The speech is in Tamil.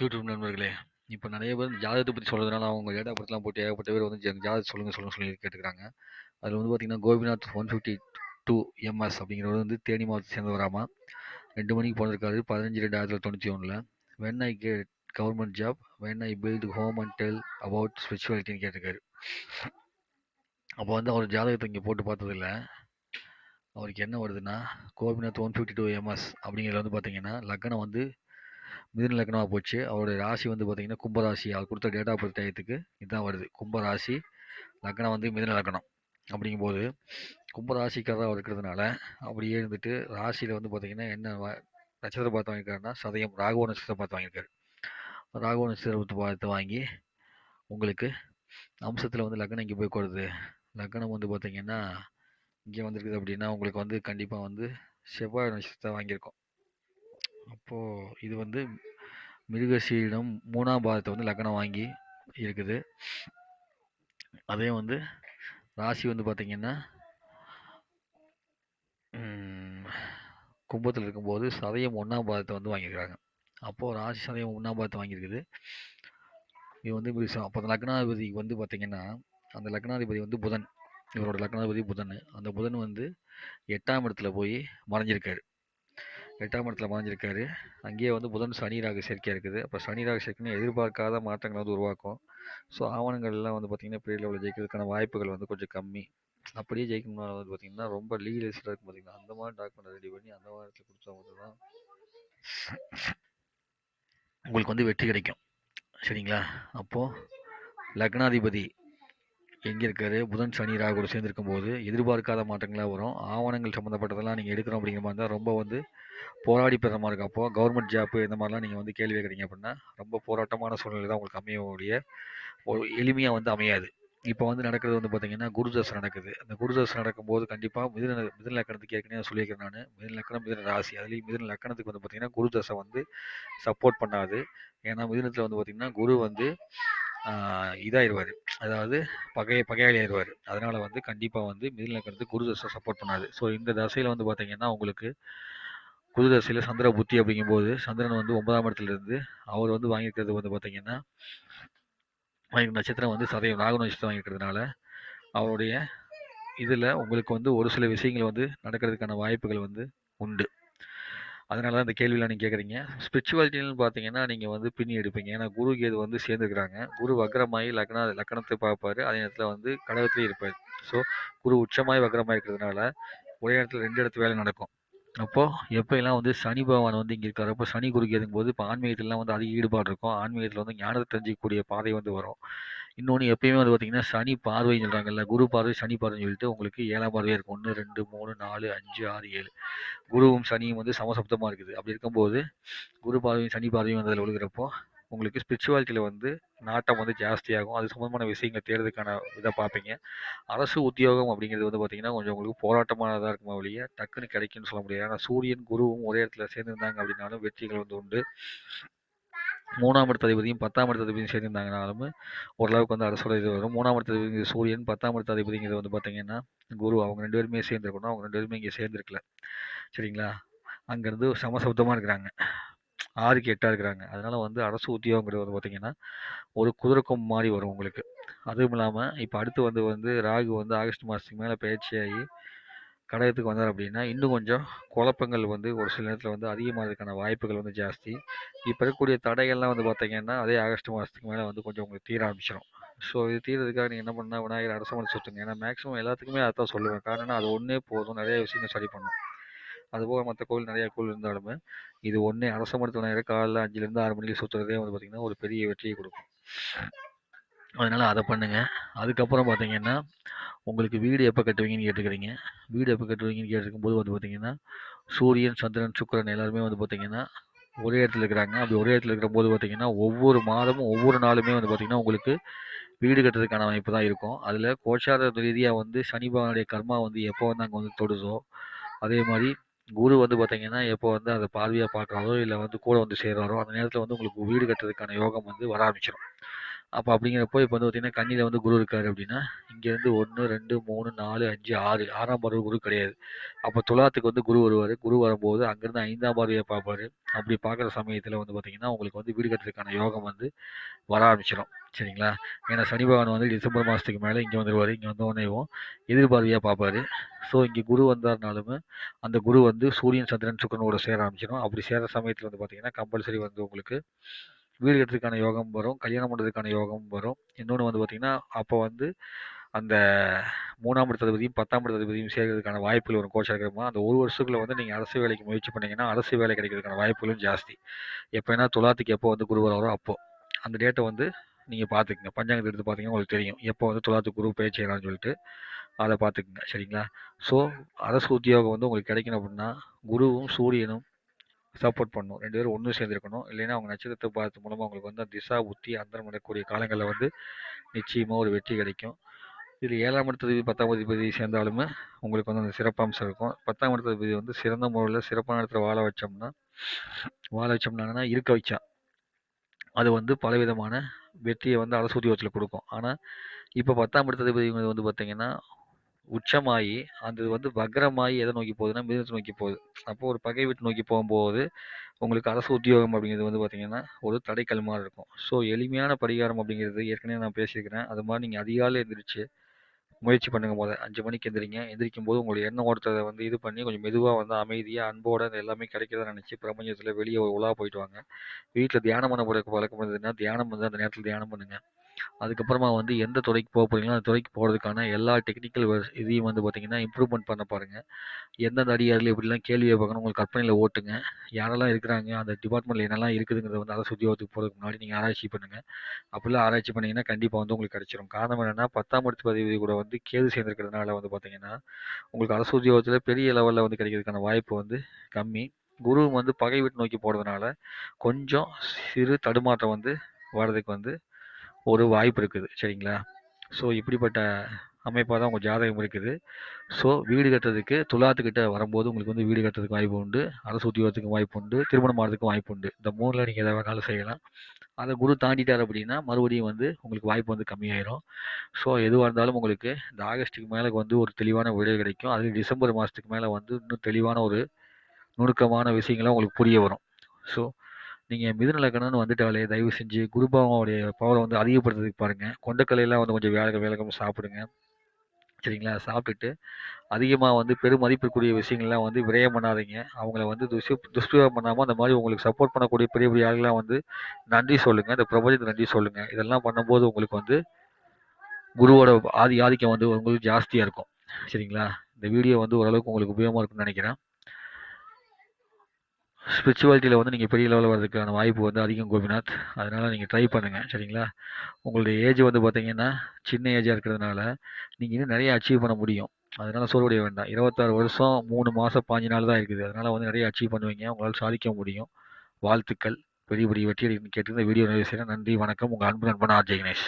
யூடியூப் நண்பர்களே இப்போ நிறைய பேர் ஜாதகத்தை பற்றி சொல்கிறதுனால அவங்க டேட்டா பற்றிலாம் போட்டு ஏகப்பட்ட பேர் வந்து ஜ- ஜாதகம் சொல்லுங்கள் சொல்லுங்க சொல்லி கேட்டுக்கிறாங்க. அதில் வந்து பார்த்தீங்கன்னா Gopinath one fifty two MS அப்படிங்கிறவர் வந்து தேனி மாவட்டத்தை சேர்ந்தவராமா? ரெண்டு மணிக்கு பிறந்திருக்காரு பதினஞ்சு ரெண்டு ஆயிரத்தி தொண்ணூற்றி ஒன்றில் when I get government job when I build home and tell about ஸ்பிரிச்சுவாலிட்டின்னு கேட்டிருக்காரு. அப்போ வந்து அவர் ஜாதகத்தை இங்கே போட்டு பார்த்ததில்ல. அவருக்கு என்ன வருதுன்னா Gopinath one fifty two MS அப்படிங்கிறது வந்து பார்த்தீங்கன்னா லக்னம் வந்து மிதுன லக்னமாக போச்சு. அவருடைய ராசி வந்து பார்த்தீங்கன்னா கும்பராசி. அவர் கொடுத்த டேட் ஆஃப் பர்த் டயத்துக்கு இதுதான் வருது. கும்பராசி லக்னம் வந்து மிதுன லக்னம் அப்படிங்கும்போது கும்பராசிக்காரராக அவர் இருக்கிறதுனால அப்படியே இருந்துட்டு ராசியில் வந்து பார்த்தீங்கன்னா என்ன நட்சத்திரம் பார்த்து வாங்கியிருக்காருன்னா சதயம் ராகுவ நட்சத்திரம் பார்த்து வாங்கியிருக்காரு. ராகுவ நட்சத்திரத்தை பார்த்து வாங்கி உங்களுக்கு அம்சத்தில் வந்து லக்னம் இங்கே போய் கொடுது லக்னம் வந்து பார்த்திங்கன்னா இங்கே வந்திருக்குது அப்படின்னா உங்களுக்கு வந்து கண்டிப்பாக வந்து செவ்வாய் நட்சத்திரத்தை வாங்கியிருக்கோம். அப்போது இது வந்து மிருகசீரிடம் மூணாம் பாதத்தை வந்து லக்னம் வாங்கி இருக்குது. அதே வந்து ராசி வந்து பார்த்திங்கன்னா கும்பத்தில் இருக்கும்போது சதயம் ஒன்றாம் பாதத்தை வந்து வாங்கியிருக்காங்க அப்போது ராசி சதயம் ஒன்றாம் பாதத்தை வாங்கியிருக்குது. இது வந்து அப்போ அந்த லக்னாதிபதிக்கு வந்து பார்த்திங்கன்னா அந்த லக்னாதிபதி வந்து புதன். இவரோட லக்னாதிபதி புதன் அந்த புதன் வந்து எட்டாம் இடத்துல போய் மறைஞ்சிருக்காரு. எட்டாம் இடத்துல மறைஞ்சிருக்காரு அங்கேயே வந்து புதன் சனி ராகு சேர்க்கையாக இருக்குது. அப்போ சனி ராகு சேர்க்கைன்னு எதிர்பார்க்காத மாற்றங்களை வந்து உருவாக்கும். ஸோ ஆவணங்கள்லாம் வந்து பார்த்திங்கன்னா பெரிய லெவலில் ஜெயிக்கிறதுக்கான வாய்ப்புகள் வந்து கொஞ்சம் கம்மி. அப்படியே ஜெயிக்கணும்னா வந்து பார்த்திங்கன்னா ரொம்ப லீகலைஸ்டாக இருக்கும் பார்த்திங்கன்னா அந்த மாதிரி டாக்குமெண்ட் ரெடி பண்ணி அந்த மாதிரி இடத்துல கொடுத்தா மட்டும் தான் உங்களுக்கு வந்து வெற்றி கிடைக்கும். சரிங்களா? அப்போது லக்னாதிபதி எங்கே இருக்காரு? புதன் சனி ராகு கூட சேர்ந்துருக்கும் போது எதிர்பார்க்காத மாற்றங்களாக வரும். ஆவணங்கள் சம்மந்தப்பட்டதெல்லாம் நீங்கள் எடுக்கணும் அப்படிங்கிற மாதிரி தான் ரொம்ப வந்து போராடி பெற மாதிரி இருக்கும். அப்போது கவர்மெண்ட் ஜாப்பு இந்த மாதிரிலாம் நீங்கள் வந்து கேள்வி கேட்குறீங்க அப்படின்னா ரொம்ப போராட்டமான சூழ்நிலை தான் உங்களுக்கு அமைய ஒழிய ஒரு எளிமையாக வந்து அமையாது. இப்போ வந்து நடக்கிறது வந்து பார்த்தீங்கன்னா குருதசை நடக்குது. அந்த குருதசை நடக்கும்போது கண்டிப்பாக மிதின மிதுன லக்கணத்துக்கு ஏற்கனவே சொல்லியிருக்கேன் நான். மிதுன லக்கணம் மிதின ராசி. அதுலேயும் மிதுன லக்கணத்துக்கு வந்து பார்த்தீங்கன்னா குருதசை வந்து சப்போர்ட் பண்ணாது. ஏன்னா மிதினத்தில் வந்து பார்த்திங்கன்னா குரு வந்து இதாயிடுவார் அதாவது பகை பகையாளி ஆயிடுவார் அதனால் வந்து கண்டிப்பாக வந்து மிதுன குரு தசை சப்போர்ட் பண்ணாது. ஸோ இந்த தசையில் வந்து பார்த்தீங்கன்னா உங்களுக்கு குரு தசையில் சந்திர புத்தி அப்படிங்கும்போது சந்திரன் வந்து ஒன்பதாம் இடத்துல இருந்து அவர் வந்து வாங்கியிருக்கிறது வந்து பார்த்தீங்கன்னா நட்சத்திரம் வந்து சதயம் ராகு நட்சத்திரம் வாங்கியிருக்கிறதுனால அவருடைய இதில் உங்களுக்கு வந்து ஒரு சில விஷயங்கள் வந்து நடக்கிறதுக்கான வாய்ப்புகள் வந்து உண்டு. அதனால தான் இந்த கேள்வியெலாம் நீங்கள் கேட்குறீங்க ஸ்பிரிச்சுவாலிட்டின்னு பார்த்தீங்கன்னா நீங்கள் வந்து பின்னி எடுப்பீங்க. ஏன்னா குரு கேது வந்து சேர்ந்துருக்குறாங்க. குரு வக்ரமாயி லக்னா லக்கணத்தை பார்ப்பாரு அதே நேரத்தில் வந்து கடகத்துலேயும் இருப்பார். ஸோ குரு உச்சமாய் வக்ரமாக இருக்கிறதுனால ஒரே இடத்துல ரெண்டு இடத்து வேலை நடக்கும். அப்போது எப்போயெல்லாம் வந்து சனி பகவான் வந்து இங்கே இருக்கார் அப்போ சனி குரு போது இப்போ ஆன்மீகத்திலலாம் வந்து அதிக ஈடுபாடு இருக்கும். ஆன்மீகத்தில் வந்து ஞானத்தை தெரிஞ்சிக்கக்கூடிய பாதை வந்து வரும். இன்னொன்று எப்பயுமே வந்து பார்த்தீங்கன்னா சனி பார்வைன்னு சொல்கிறாங்கல்ல குரு பார்வை சனி பார்வைன்னு சொல்லிட்டு உங்களுக்கு ஏழாம் பார்வையாக இருக்கும். ஒன்று ரெண்டு மூணு நாலு அஞ்சு ஆறு ஏழு. குருவும் சனியும் வந்து சமசப்தமாக இருக்குது. அப்படி இருக்கும்போது குரு பார்வையும் சனி பார்வையும் அதில் விழுகிறப்போ உங்களுக்கு ஸ்பிரிச்சுவாலிட்டியில் வந்து நாட்டம் வந்து ஜாஸ்தியாகும். அது சம்மந்தமான விஷயங்களை தேடுறதுக்கான இதை பார்ப்பீங்க. அரசு உத்தியோகம் அப்படிங்கிறது வந்து பார்த்தீங்கன்னா கொஞ்சம் உங்களுக்கு போராட்டமானதாக இருக்குமா வழியே டக்குன்னு கிடைக்கும்னு சொல்ல முடியாது. ஆனால் சூரியன் குருவும் ஒரே இடத்துல சேர்ந்துருந்தாங்க அப்படின்னாலும் வெற்றிகள் வந்து உண்டு. மூணாம் இடத்து அதிபதியும் பத்தாம் இடத்து அதிபதியும் சேர்ந்திருந்தாங்கனாலும் ஓரளவுக்கு வந்து அரசோட இது வரும். மூணாம் இடத்து அதிபதி சூரியன் பத்தாம் இடத்து அதிபதிங்கிறது வந்து பார்த்தீங்கன்னா குரு அவங்க ரெண்டு பேருமே சேர்ந்துருக்கணும். அவங்க ரெண்டு பேருமே இங்கே சேர்ந்துருக்கல. சரிங்களா? அங்கேருந்து சமசப்தமாக இருக்கிறாங்க. ஆறுக்கு எட்டாக இருக்கிறாங்க. அதனால் வந்து அரசு உத்தியோகங்கிறது வந்து பார்த்திங்கன்னா ஒரு குதிரைக்கும் மாதிரி வரும் உங்களுக்கு. அதுவும் இல்லாமல் இப்போ அடுத்து வந்து வந்து ராகு வந்து ஆகஸ்ட் மாதத்துக்கு மேலே பயிற்சியாகி கடகத்துக்கு வந்தார் அப்படின்னா இன்னும் கொஞ்சம் குழப்பங்கள் வந்து ஒரு சில நேரத்தில் வந்து அதிகமாகிறதுக்கான வாய்ப்புகள் வந்து ஜாஸ்தி. இப்போ இருக்கக்கூடிய தடைகள்லாம் வந்து பார்த்தீங்கன்னா அதே ஆகஸ்ட் மாதத்துக்கு மேலே வந்து கொஞ்சம் உங்களுக்கு தீர ஆரம்பிச்சிடும் ஸோ இது தீர்றதுக்காக நீங்கள் என்ன பண்ணால் விநாயகர் அரசமணி சுற்றுங்க ஏன்னா மேக்ஸிமம் எல்லாத்துக்குமே அதான் சொல்லுவேன். காரணம் அது ஒன்றே போதும். நிறைய விஷயங்கள் சரி பண்ணும். அதுபோக மற்ற கோவில் நிறைய கோவில் இருந்தாலுமே இது ஒன்றே அரசமணி விநாயகர் காலைல அஞ்சுலேருந்து ஆறு மணிக்கு சுற்றுறதே வந்து பார்த்திங்கன்னா ஒரு பெரிய வெற்றியை கொடுக்கும். அதனால் அதை பண்ணுங்கள் அதுக்கப்புறம் பார்த்தீங்கன்னா உங்களுக்கு வீடு எப்போ கட்டுவீங்கன்னு கேட்டுக்கிறீங்க. வீடு எப்போ கட்டுவீங்கன்னு கேட்டிருக்கும்போது வந்து பார்த்தீங்கன்னா சூரியன் சந்திரன் சுக்கிரன் எல்லாருமே வந்து பார்த்தீங்கன்னா ஒரே இடத்துல இருக்கிறாங்க. அப்படி ஒரே இடத்துல இருக்கிற போது பார்த்தீங்கன்னா ஒவ்வொரு மாதமும் ஒவ்வொரு நாளுமே வந்து பார்த்தீங்கன்னா உங்களுக்கு வீடு கட்டுறதுக்கான அமைப்பு தான் இருக்கும். அதில் கோச்சார ரீதியாக வந்து சனி பகவானுடைய கர்மா வந்து எப்போ வந்து அங்கே வந்து தொடுதோ அதே மாதிரி குரு வந்து பார்த்தீங்கன்னா எப்போ வந்து அதை பார்வையாக பார்க்குறாரோ இல்லை வந்து கூட வந்து சேர்றாரோ அந்த நேரத்தில் வந்து உங்களுக்கு வீடு கட்டுறதுக்கான யோகம் வந்து வர ஆரம்பிச்சிடும் அப்போ அப்படிங்கிறப்போ இப்போ வந்து பார்த்தீங்கன்னா கன்னியில் வந்து குரு இருக்கார் அப்படின்னா இங்கேருந்து ஒன்று ரெண்டு மூணு நாலு அஞ்சு ஆறு ஆறாம் பார்வை குரு கிடையாது. அப்போ துலாத்துக்கு வந்து குரு வருவார். குரு வரும்போது அங்கேருந்து ஐந்தாம் பார்வையை பார்ப்பாரு. அப்படி பார்க்குற சமயத்தில் வந்து பார்த்தீங்கன்னா உங்களுக்கு வந்து வீடு கட்டுறதுக்கான யோகம் வந்து வர ஆரம்பிச்சிடும் சரிங்களா? ஏன்னா சனி பகவான் வந்து டிசம்பர் மாதத்துக்கு மேலே இங்கே வந்துடுவார் இங்கே வந்தோடனேவும் எதிர்பார்வையாக பார்ப்பாரு. ஸோ இங்கே குரு வந்தார்னாலுமே அந்த குரு வந்து சூரியன் சந்திரன் சுக்கரனோட சேர ஆரம்பிச்சிடும் அப்படி சேர சமயத்தில் வந்து பார்த்திங்கன்னா கம்பல்சரி வந்து உங்களுக்கு வீடு கட்டுறதுக்கான யோகம் வரும் கல்யாணம் பண்ணுறதுக்கான யோகம் வரும். இன்னொன்று வந்து பார்த்திங்கன்னா அப்போ வந்து அந்த மூணாம் இடத்ததிபதியும் பத்தாம் இடத்ததிபதியும் சேர்க்கறதுக்கான வாய்ப்புகள் வரும். கோச்சா இருக்கிறமா அந்த ஒரு வருஷத்துக்குள்ள வந்து நீங்கள் அரசு வேலைக்கு முயற்சி பண்ணிங்கன்னா அரசு வேலை கிடைக்கிறதுக்கான வாய்ப்புகளும் ஜாஸ்தி. எப்போனா துலாத்துக்கு எப்போ வந்து குரு வரும் அப்போது அந்த டேட்டை வந்து நீங்கள் பார்த்துக்குங்க பஞ்சாங்கத்தை எடுத்து பார்த்தீங்கன்னா உங்களுக்கு தெரியும். எப்போ வந்து துலாத்துக்கு குரு பயிற்சி செய்யலாம்னு சொல்லிட்டு அதை பார்த்துக்குங்க சரிங்களா? ஸோ அரசு உத்தியோகம் வந்து உங்களுக்கு கிடைக்கணும் அப்படின்னா குருவும் சூரியனும் சப்போர்ட் பண்ணணும் ரெண்டு பேரும் ஒன்று சேர்ந்துருக்கணும். இல்லைன்னா அவங்க நட்சத்திரத்தை பார்த்து மூலமாக அவங்களுக்கு வந்து திசா புத்தி அந்தரம் நடக்கக்கூடிய காலங்களில் வந்து நிச்சயமாக ஒரு வெற்றி கிடைக்கும். இதில் ஏழாம் இடத்ததிபதி பத்தாம் அதிபதி சேர்ந்தாலுமே உங்களுக்கு வந்து அந்த சிறப்பம்சம் இருக்கும். பத்தாம் இடத்ததிபதி வந்து சிறந்த முறையில் சிறப்பான இடத்துல வாழ வச்சோம்னா வாழ வச்சோம்னாங்கன்னா இருக்க வச்சா. அது வந்து பலவிதமான வெற்றியை வந்து அரசு உத்தியோகத்தில் கொடுக்கும். ஆனால் இப்போ பத்தாம் இடத்ததிபதி வந்து பார்த்திங்கன்னா உச்சமாகி அந்த வந்து வக்ரமாகி எதை நோக்கி போகுதுன்னா மிதனத்தை நோக்கி போகுது. அப்போ ஒரு பகை வீட்டு நோக்கி போகும்போது உங்களுக்கு அரசு உத்தியோகம் அப்படிங்கிறது வந்து பார்த்திங்கன்னா ஒரு தடைக்கல் மாதிரி இருக்கும். ஸோ எளிமையான பரிகாரம் அப்படிங்கிறது ஏற்கனவே நான் பேசியிருக்கிறேன். அது மாதிரி நீங்கள் அதிகாலை எந்திரிச்சு முயற்சி பண்ணுங்க போது அஞ்சு மணிக்கு எந்திரிங்க. எந்திரிக்கும் போது உங்களுடைய எண்ண ஓட்டத்தை வந்து இது பண்ணி கொஞ்சம் மெதுவாக வந்து அமைதியாக அன்போட அது எல்லாமே கிடைக்கிறதா நினச்சி பிரபஞ்சத்தில் வெளியே ஒரு உலா போயிட்டு வாங்க. வீட்டில் தியானம் பண்ண போகிற பழக்கம் இருந்ததுன்னா தியானம் வந்து அந்த நேரத்தில் தியானம் பண்ணுங்கள் அதுக்கப்புறமா வந்து எந்த துறைக்கு போக போகிறீங்களோ அந்த துறைக்கு போகிறதுக்கான எல்லா டெக்னிக்கல் இதையும் வந்து பார்த்தீங்கன்னா இம்ப்ரூவ்மெண்ட் பண்ண பாருங்கள் எந்தெந்த அடியாரில் எப்படிலாம் கேள்வி கேட்பாங்கன்னு உங்களுக்கு கற்பனையில் ஓட்டுங்க. யாரெல்லாம் இருக்கிறாங்க அந்த டிபார்ட்மெண்ட்டில் என்னெல்லாம் இருக்குதுங்கிறத வந்து அரசு உத்தியோகத்துக்கு போகிறதுக்கு முன்னாடி நீங்கள் ஆராய்ச்சி பண்ணுங்கள் அப்படிலாம் ஆராய்ச்சி பண்ணிங்கன்னா கண்டிப்பாக வந்து உங்களுக்கு கிடச்சிரும். காரணம் என்னென்னா பத்தாம் இடத்து பதிவு கூட வந்து கேது சேர்ந்துருக்கிறதுனால வந்து பார்த்தீங்கன்னா உங்களுக்கு அரசு உத்தியோகத்தில் பெரிய லெவலில் வந்து கிடைக்கிறதுக்கான வாய்ப்பு வந்து கம்மி. குரு வந்து பகை வீட்டு நோக்கி போகிறதுனால கொஞ்சம் சிறு தடுமாற்றம் வந்து வர்றதுக்கு வந்து ஒரு வாய்ப்பு இருக்குது சரிங்களா? ஸோ இப்படிப்பட்ட அமைப்பாக தான் உங்கள் ஜாதகம் இருக்குது. ஸோ வீடு கட்டுறதுக்கு துலாத்துக்கிட்ட வரும்போது உங்களுக்கு வந்து வீடு கட்டுறதுக்கு வாய்ப்பு உண்டு. அரசு உத்தியோகத்துக்கு வாய்ப்பு உண்டு. திருமணம் ஆகிறதுக்கும் வாய்ப்பு உண்டு. இந்த மூணில் நீங்கள் எதை வேணாலும் செய்யலாம். அதை குரு தாண்டிட்டார் அப்படின்னா மறுபடியும் வந்து உங்களுக்கு வாய்ப்பு வந்து கம்மியாயிரும். ஸோ எதுவாக இருந்தாலும் உங்களுக்கு இந்த ஆகஸ்ட்டுக்கு மேலே வந்து ஒரு தெளிவான விடை கிடைக்கும். அதுலேயும் டிசம்பர் மாதத்துக்கு மேலே வந்து இன்னும் தெளிவான ஒரு நுணுக்கமான விஷயங்கள்லாம் உங்களுக்கு புரிய வரும். ஸோ நீங்கள் மிதுன லக்னம்னு வந்துட்டாலே தயவு செஞ்சு குருபாவோடைய பவரை வந்து அதிகப்படுத்துறதுக்கு பாருங்கள் கொண்டக்கலையெல்லாம் வந்து கொஞ்சம் வேலை வேலைக்கம் சாப்பிடுங்க. சரிங்களா? சாப்பிட்டுட்டு அதிகமாக வந்து பெருமதிப்பிற்குரிய விஷயங்கள்லாம் வந்து விரயம் பண்ணாதீங்க. அவங்கள வந்து துஷ்ய துஷ்பிரயோகம் பண்ணாமல் அந்த மாதிரி உங்களுக்கு சப்போர்ட் பண்ணக்கூடிய பெரிய பெரிய ஆளுலாம் வந்து நன்றி சொல்லுங்கள் இந்த பிரபஞ்சத்தை நன்றி சொல்லுங்கள் இதெல்லாம் பண்ணும்போது உங்களுக்கு வந்து குருவோட ஆதி ஆதிக்கம் வந்து உங்களுக்கு ஜாஸ்தியாக இருக்கும். சரிங்களா? இந்த வீடியோ வந்து ஓரளவுக்கு உங்களுக்கு உபயோகமாக இருக்கும்னு நினைக்கிறேன். ஸ்பிரிச்சுவாலிட்டியில் வந்து நீங்கள் பெரிய லெவலில் வரதுக்கான வாய்ப்பு வந்து அதிகம் கோபிநாத். அதனால் நீங்கள் ட்ரை பண்ணுங்கள் சரிங்களா? உங்களுடைய ஏஜ் வந்து பார்த்தீங்கன்னா சின்ன ஏஜாக இருக்கிறதுனால நீங்கள் இன்னும் நிறைய அச்சீவ் பண்ண முடியும். அதனால் சோர்வடைய வேண்டாம். இருபத்தாறு வருஷம் மூணு மாதம் பாஞ்சு நாள் தான் இருக்குது. அதனால் வந்து நிறைய அச்சீவ் பண்ணுவீங்க. உங்களால் சாதிக்க முடியும். வாழ்த்துக்கள். பெரிய பெரிய வெற்றி கேட்டு இந்த வீடியோ நிறைவு செய்கிறேன் நன்றி வணக்கம். உங்கள் அன்பு நண்பன் ஆர்ஜே கணேஷ்